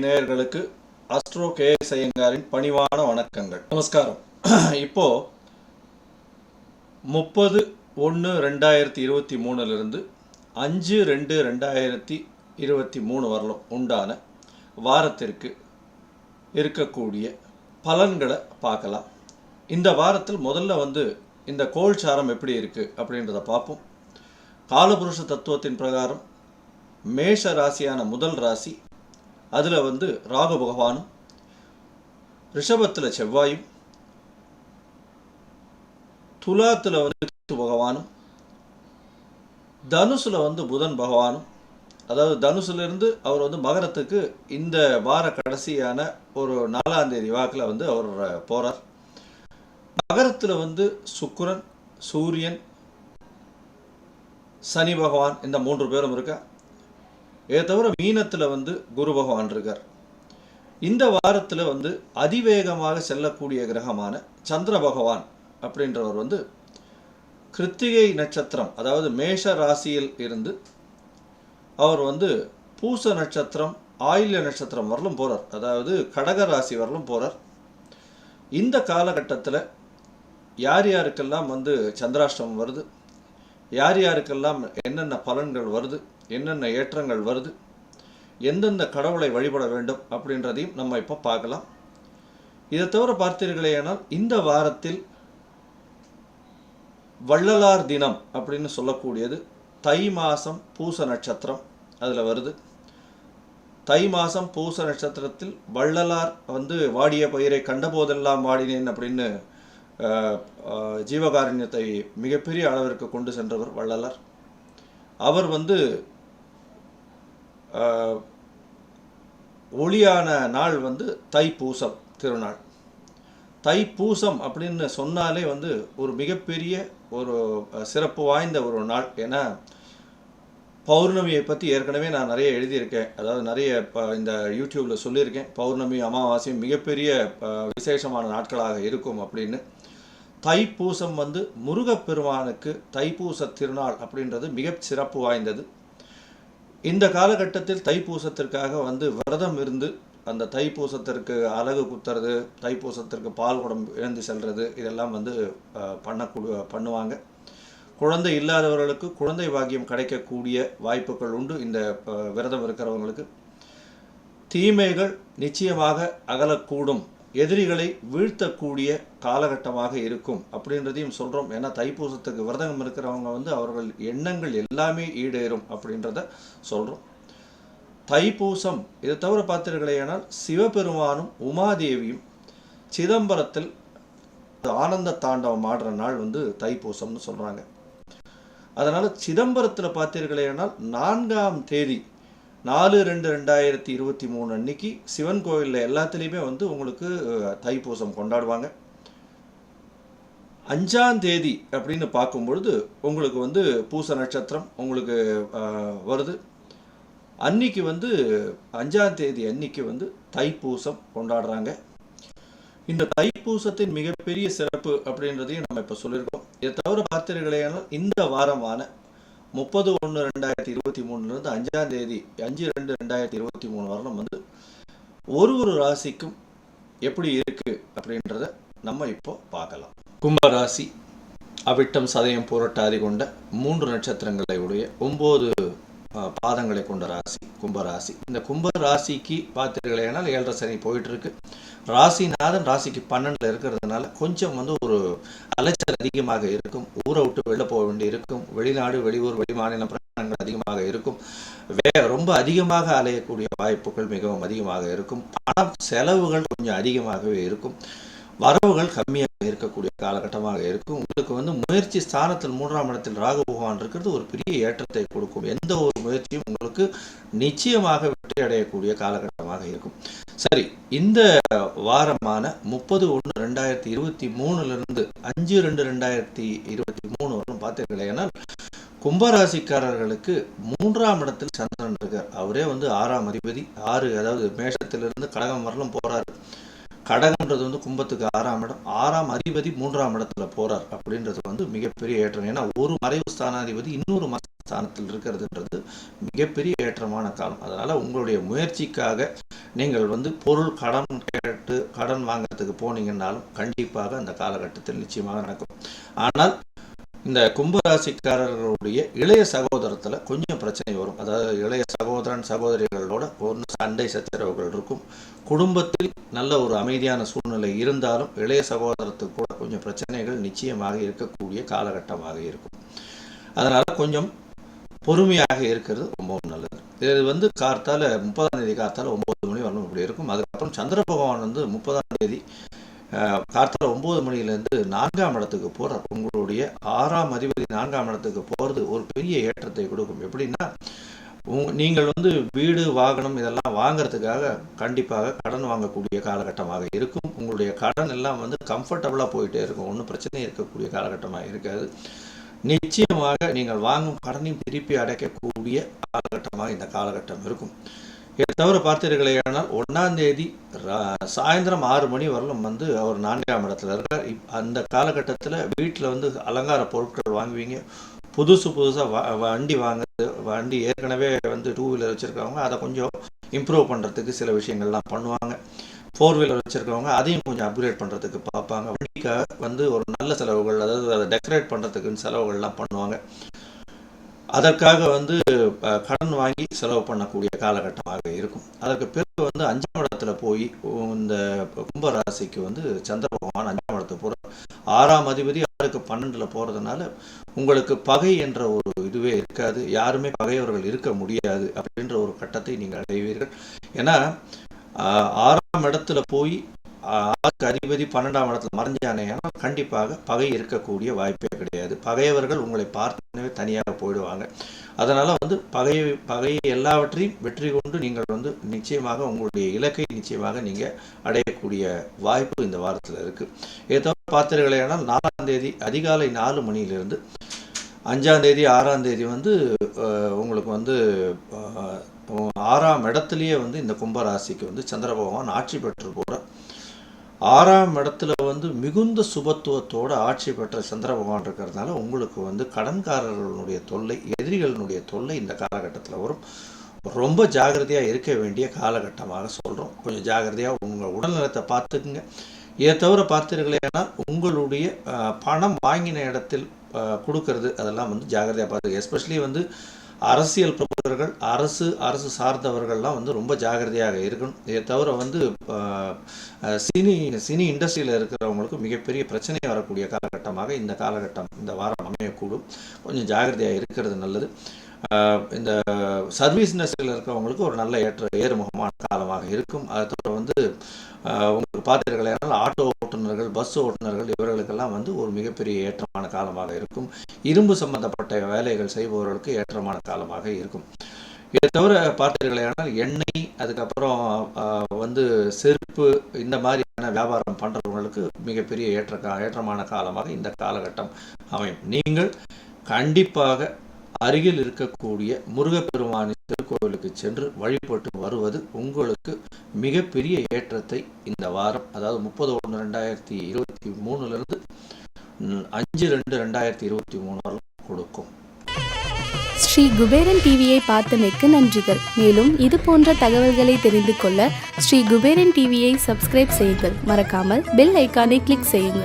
நேயர்களுக்கு astro K S ஐயங்காரின் பணிவான வணக்கங்கள். நமஸ்காரம். இப்போ முப்பது ஒன்று ரெண்டாயிரத்தி இருபத்தி மூணுலேருந்து அஞ்சு ரெண்டு ரெண்டாயிரத்தி இருபத்தி மூணு வரலும் உண்டான வாரத்திற்கு இருக்கக்கூடிய பலன்களை பார்க்கலாம். இந்த வாரத்தில் முதல்ல வந்து இந்த கோள் சாரம் எப்படி இருக்குது அப்படின்றத பார்ப்போம். காலபுருஷ தத்துவத்தின் பிரகாரம் மேஷ ராசியான முதல் ராசி அதில் வந்து ராகு பகவானும் ரிஷபத்தில் செவ்வாயும் துலாத்தில் வந்து பகவானும் தனுசில் வந்து புதன் பகவானும் அதாவது தனுசுலேருந்து அவர் வந்து மகரத்துக்கு இந்த வார கடைசியான ஒரு நாலாம் தேதி வாக்கில் வந்து அவர் போகிறார் மகரத்தில் வந்து சுக்கரன் சூரியன் சனி பகவான் இந்த மூன்று பேரும் இருக்கா. இதை தவிர மீனத்தில் வந்து குரு பகவான் இருக்கார். இந்த வாரத்தில் வந்து அதிவேகமாக செல்லக்கூடிய கிரகமான சந்திர பகவான் அப்படின்றவர் வந்து கிருத்திகை நட்சத்திரம் அதாவது மேஷ ராசியில் இருந்து அவர் வந்து பூச நட்சத்திரம் ஆயில்ய நட்சத்திரம் வரலும் போகிறார் அதாவது கடக ராசி வரலும் போகிறார் இந்த காலகட்டத்தில் யார் யாருக்கெல்லாம் வந்து சந்திராஷ்டமம் வருது? யார் யாருக்கெல்லாம் என்னென்ன பலன்கள் வருது என்னென்ன ஏற்றங்கள் வருது எந்தெந்த கடவுளை வழிபட வேண்டும் அப்படின்றதையும் நம்ம இப்போ பார்க்கலாம். இதை தவிர பார்த்தீர்களேயானால் இந்த வாரத்தில் வள்ளலார் தினம் அப்படின்னு சொல்லக்கூடியது தை மாதம் பூச நட்சத்திரம் அதில் வருது. தை மாதம் பூச நட்சத்திரத்தில் வள்ளலார் வந்து வாடிய பயிரை கண்டபோதெல்லாம் வாடினேன் அப்படின்னு ஜீவகாருண்யத்தை மிகப்பெரிய அளவிற்கு கொண்டு சென்றவர் வள்ளலார். அவர் வந்து ஒளியான நாள் வந்து தைப்பூசம் திருநாள். தைப்பூசம் அப்படின்னு சொன்னாலே வந்து ஒரு மிகப்பெரிய ஒரு சிறப்பு வாய்ந்த ஒரு நாள். ஏன்னா பௌர்ணமியை பற்றி ஏற்கனவே நான் நிறைய எழுதியிருக்கேன். அதாவது நிறைய இப்போ இந்த யூடியூப்பில் சொல்லியிருக்கேன். பௌர்ணமி அமாவாசையும் மிகப்பெரிய விசேஷமான நாட்களாக இருக்கும் அப்படின்னு. தைப்பூசம் வந்து முருகப்பெருமானுக்கு தைப்பூச திருநாள் அப்படின்றது மிக சிறப்பு வாய்ந்தது. இந்த காலகட்டத்தில் தைப்பூசத்திற்காக வந்து விரதம் இருந்து அந்த தைப்பூசத்திற்கு அலகு குத்துறது தைப்பூசத்திற்கு பால் குடம் இழந்து செல்வது இதெல்லாம் வந்து பண்ணக்கூடிய பண்ணக்கூட பண்ணுவாங்க. குழந்தை இல்லாதவர்களுக்கு குழந்தை பாக்கியம் கிடைக்கக்கூடிய வாய்ப்புகள் உண்டு இந்த விரதம் இருக்கிறவங்களுக்கு. தீமைகள் நிச்சயமாக அகலக்கூடும். எதிரிகளை வீழ்த்தக்கூடிய காலகட்டமாக இருக்கும் அப்படின்றதையும் சொல்கிறோம் ஏன்னா தைப்பூசத்துக்கு விரதம் இருக்கிறவங்க வந்து அவர்கள் எண்ணங்கள் எல்லாமே ஈடேறும் அப்படின்றத சொல்கிறோம் தைப்பூசம் இதை தவிர பார்த்தீர்களேனால் சிவபெருமானும் உமாதேவியும் சிதம்பரத்தில் ஆனந்த தாண்டவம் ஆடுற நாள் வந்து தைப்பூசம்னு சொல்கிறாங்க அதனால் சிதம்பரத்தில் பார்த்தீர்களேனால் நான்காம் தேதி நாலு ரெண்டு ரெண்டாயிரத்தி இருபத்தி மூணு அன்னைக்கு சிவன் கோயிலில் எல்லாத்துலேயுமே வந்து உங்களுக்கு தைப்பூசம் கொண்டாடுவாங்க. அஞ்சாம் தேதி அப்படின்னு பார்க்கும்பொழுது உங்களுக்கு வந்து பூச நட்சத்திரம் உங்களுக்கு வருது. அன்னைக்கு வந்து அஞ்சாம் தேதி அன்னைக்கு வந்து தைப்பூசம் கொண்டாடுறாங்க. இந்த தைப்பூசத்தின் மிகப்பெரிய சிறப்பு அப்படின்றதையும் நம்ம இப்போ சொல்லியிருக்கோம். இதை தவிர பார்த்தீர்களேனால் இந்த வாரமான முப்பது ஒன்று ரெண்டாயிரத்தி இருபத்தி மூணுலேருந்து அஞ்சாம் தேதி அஞ்சு ரெண்டு ரெண்டாயிரத்தி இருபத்தி மூணு வரலும் வந்து ஒரு ஒரு ராசிக்கும் எப்படி இருக்கு அப்படின்றத நம்ம இப்போ பார்க்கலாம். கும்ப ராசி அவிட்டம் சதயம் புரட்டாதி கொண்ட மூன்று நட்சத்திரங்களை உடைய ஒம்பது பாதங்களை கொண்ட ராசி கும்ப ராசி இந்த கும்ப ராசிக்கு பார்த்தீர்களேனால் ஏழரை சனி போயிட்டு இருக்கு. ராசிநாதன் ராசிக்கு பன்னெண்டுல இருக்கிறதுனால கொஞ்சம் வந்து ஒரு அலைச்சல் அதிகமாக இருக்கும். ஊரை விட்டு வெளில போக வேண்டி இருக்கும். வெளிநாடு வெளியூர் வெளிமாநில பிரயாணங்கள் அதிகமாக இருக்கும். வே ரொம்ப அதிகமாக அலையக்கூடிய வாய்ப்புகள் மிகவும் அதிகமாக இருக்கும். பணம் செலவுகள் கொஞ்சம் அதிகமாகவே இருக்கும். வரவுகள் கம்மியாக இருக்கக்கூடிய காலகட்டமாக இருக்கும். உங்களுக்கு வந்து முயற்சி ஸ்தானத்தில் மூன்றாம் இடத்தில் ராகு பகவான் இருக்கிறது ஒரு பெரிய ஏற்றத்தை கொடுக்கும். எந்த ஒரு முயற்சியும் உங்களுக்கு நிச்சயமாக வெற்றி அடையக்கூடிய காலகட்டமாக இருக்கும். சரி இந்த வாரமான முப்பது ஒன்று ரெண்டாயிரத்தி இருபத்தி மூணுலேருந்து அஞ்சு ரெண்டு ரெண்டாயிரத்தி இருபத்தி மூணு வரும் பார்த்தீர்களேனால் கும்பராசிக்காரர்களுக்கு மூன்றாம் இடத்தில் சந்திரன் இருக்கார். அவரே வந்து ஆறாம் அதிபதி ஆறு அதாவது மேஷத்திலிருந்து கடகம் வரலும் போறாரு. கடகன்றது வந்து கும்பத்துக்கு ஆறாம் இடம். ஆறாம் அதிபதி மூன்றாம் இடத்துல போறார் அப்படின்றது வந்து மிகப்பெரிய ஏற்றம். ஏன்னா ஒரு மறைவு ஸ்தானாதிபதி இன்னொரு மறைவு ஸ்தானத்தில் இருக்கிறதுன்றது மிகப்பெரிய ஏற்றமான காலம். அதனால உங்களுடைய முயற்சிக்காக நீங்கள் வந்து பொருள் கடன் கேட்டு கடன் வாங்குறதுக்கு போனீங்கன்னாலும் கண்டிப்பாக அந்த காலகட்டத்தில் நிச்சயமாக நடக்கும். ஆனால் இந்த கும்பராசிக்காரர்களுடைய இளைய சகோதரத்தில் கொஞ்சம் பிரச்சனை வரும். அதாவது இளைய சகோதரன் சகோதரிகளோட ஒன்று சண்டை சச்சரவுகள் இருக்கும். குடும்பத்தில் நல்ல ஒரு அமைதியான சூழ்நிலை இருந்தாலும் இளைய சகோதரத்துக்கு கூட கொஞ்சம் பிரச்சனைகள் நிச்சயமாக இருக்கக்கூடிய காலகட்டமாக இருக்கும். அதனால் கொஞ்சம் பொறுமையாக இருக்கிறது ரொம்பவும் நல்லது. இது வந்து கார்த்தால முப்பதாம் தேதி கார்த்தால ஒம்பது மணி வரணும் இப்படி இருக்கும். அதுக்கப்புறம் சந்திர பகவான் வந்து முப்பதாம் தேதி கார்த்தால ஒம்பது மணிலேருந்து நான்காம் இடத்துக்கு போகிறார் உங்களுடைய ஆறாம் அதிபதி நான்காம் இடத்துக்கு போகிறது ஒரு பெரிய ஏற்றத்தை கொடுக்கும். எப்படின்னா உங் நீங்கள் வந்து வீடு வாகனம் இதெல்லாம் வாங்குறதுக்காக கண்டிப்பாக கடன் வாங்கக்கூடிய காலகட்டமாக இருக்கும். உங்களுடைய கடன் எல்லாம் வந்து கம்ஃபர்டபுளாக போயிட்டே இருக்கும். ஒன்றும் பிரச்சனை இருக்கக்கூடிய காலகட்டமாக இருக்காது. நிச்சயமாக நீங்கள் வாங்கும் கடனையும் திருப்பி அடைக்கக்கூடிய காலகட்டமாக இந்த காலகட்டம் இருக்கும். இதை தவிர பார்த்தீர்களேயானால் ஒன்றாம் தேதி ரா- சாயந்தரம் ஆறு மணி வரலும் வந்து அவர் நான்காம் இடத்துல இருக்கார். இப் அந்த காலகட்டத்தில் வீட்டில் வந்து அலங்கார பொருட்கள் வாங்குவீங்க. புதுசு புதுசாக வ வண்டி வாங்குறது வண்டி ஏற்கனவே வந்து டூ வீலர் வச்சுருக்கவங்க அதை கொஞ்சம் இம்ப்ரூவ் பண்ணுறதுக்கு சில விஷயங்கள்லாம் பண்ணுவாங்க. ஃபோர் வீலர் வச்சுருக்கவங்க அதையும் கொஞ்சம் அப்கிரேட் பண்ணுறதுக்கு பார்ப்பாங்க. வந்து ஒரு நல்ல செலவுகள் அதாவது அதை டெக்கரேட் பண்ணுறதுக்குன்னு செலவுகள்லாம் பண்ணுவாங்க. அதற்காக வந்து கடன் வாங்கி செலவு பண்ணக்கூடிய காலகட்டமாக இருக்கும். அதற்கு பிறகு வந்து அஞ்சாம் இடத்துல போய் இந்த கும்பராசிக்கு வந்து சந்திர பகவான் அஞ்சாம் இடத்துக்கு போகிறார் ஆறாம் அதிபதி ஆறுக்கு பன்னெண்டில் போகிறதுனால உங்களுக்கு பகை என்ற ஒரு இதுவே இருக்காது. யாருமே பகையவர்கள் இருக்க முடியாது அப்படின்ற ஒரு கட்டத்தை நீங்கள் அடைவீர்கள். ஏன்னா ஆஹ், ஆறாம் இடத்துல போய் அதிபதி பன்னெண்டாம் இடத்துல மறைஞ்சானேனா கண்டிப்பாக பகை இருக்கக்கூடிய வாய்ப்பே கிடையாது. பகையவர்கள் உங்களை பார்த்தனவே தனியாக போயிடுவாங்க. அதனால் வந்து பகை பகையை எல்லாவற்றையும் வெற்றி கொண்டு நீங்கள் வந்து நிச்சயமாக உங்களுடைய இலக்கை நிச்சயமாக நீங்கள் அடையக்கூடிய வாய்ப்பு இந்த வாரத்தில் இருக்குது இதை பார்த்தீர்களேனால் நாலாம் தேதி அதிகாலை நாலு மணியிலிருந்து அஞ்சாம் தேதி ஆறாம் தேதி வந்து உங்களுக்கு வந்து ஆறாம் இடத்துலையே வந்து இந்த கும்பராசிக்கு வந்து சந்திர பகவான் ஆட்சி பெற்று போகிறார் ஆறாம் இடத்துல வந்து மிகுந்த சுபத்துவத்தோட ஆட்சி பெற்ற சந்திர பகவான் இருக்கிறதுனால உங்களுக்கு வந்து கடன்காரர்களுடைய தொல்லை எதிரிகளினுடைய தொல்லை இந்த காலகட்டத்தில் வரும். ரொம்ப ஜாகிரதையாக இருக்க வேண்டிய காலகட்டமாக சொல்கிறோம் கொஞ்சம் ஜாகிரதையாக உங்கள் உடல்நலத்தை பார்த்துக்குங்க. இதை தவிர பார்த்தீர்களேனா உங்களுடைய பணம் வாங்கின இடத்தில் கொடுக்கறது அதெல்லாம் வந்து ஜாகிரதையாக பார்த்துக்க எஸ்பெஷலி வந்து அரசியல் பிரபுகர்கள் அரசு அரசு சார்ந்தவர்கள்லாம் வந்து ரொம்ப ஜாகிரதையாக இருக்கணும். இதை தவிர வந்து சினி சினி இண்டஸ்ட்ரியில் இருக்கிறவங்களுக்கு மிகப்பெரிய பிரச்சனை வரக்கூடிய காலகட்டமாக இந்த காலகட்டம் இந்த வாரம் அமையக்கூடும். கொஞ்சம் ஜாகிரதையாக இருக்கிறது நல்லது. இந்த சர்வீஸ் இண்டஸ்ட்ரியில் இருக்கிறவங்களுக்கு ஒரு நல்ல ஏற்ற ஏறுமுகமான காலமாக இருக்கும். அது தவிர வந்து உங்களுக்கு பார்த்தீர்களானால் ஆட்டோ ஓட்டுநர்கள் பஸ் ஓட்டுநர்கள் இவர்களுக்கெல்லாம் வந்து ஒரு மிகப்பெரிய ஏற்றமான காலமாக இருக்கும். இரும்பு சம்பந்தப்பட்ட வேலைகள் செய்பவர்களுக்கு ஏற்றமான காலமாக இருக்கும். இதை தவிர பார்த்தீர்களானால் எண்ணெய் அதுக்கப்புறம் வந்து செருப்பு இந்த மாதிரியான வியாபாரம் பண்ணுறவங்களுக்கு மிகப்பெரிய ஏற்ற கா ஏற்றமான காலமாக இந்த காலகட்டம் அமையும். நீங்கள் கண்டிப்பாக அருகில் இருக்கக்கூடிய முருகப்பெருமானின் திருக்கோவிலுக்கு சென்று வழிபட்டு வருவது உங்களுக்கு மிகப்பெரிய ஏற்றத்தை இந்த வாரம் அதாவது முப்பது ஒன்று ரெண்டாயிரத்தி இருபத்தி மூணுலேருந்து அஞ்சு ரெண்டு ரெண்டாயிரத்தி இருபத்தி மூணு வரை கொடுக்கும். ஸ்ரீ குபேரன் டிவியை பார்த்தமைக்கு நன்றிகள். மேலும் இது போன்ற தகவல்களை தெரிந்து கொள்ள ஸ்ரீ குபேரன் டிவியை சப்ஸ்கிரைப் செய்யுங்கள். மறக்காமல் பெல் ஐக்கானை கிளிக் செய்யுங்கள்.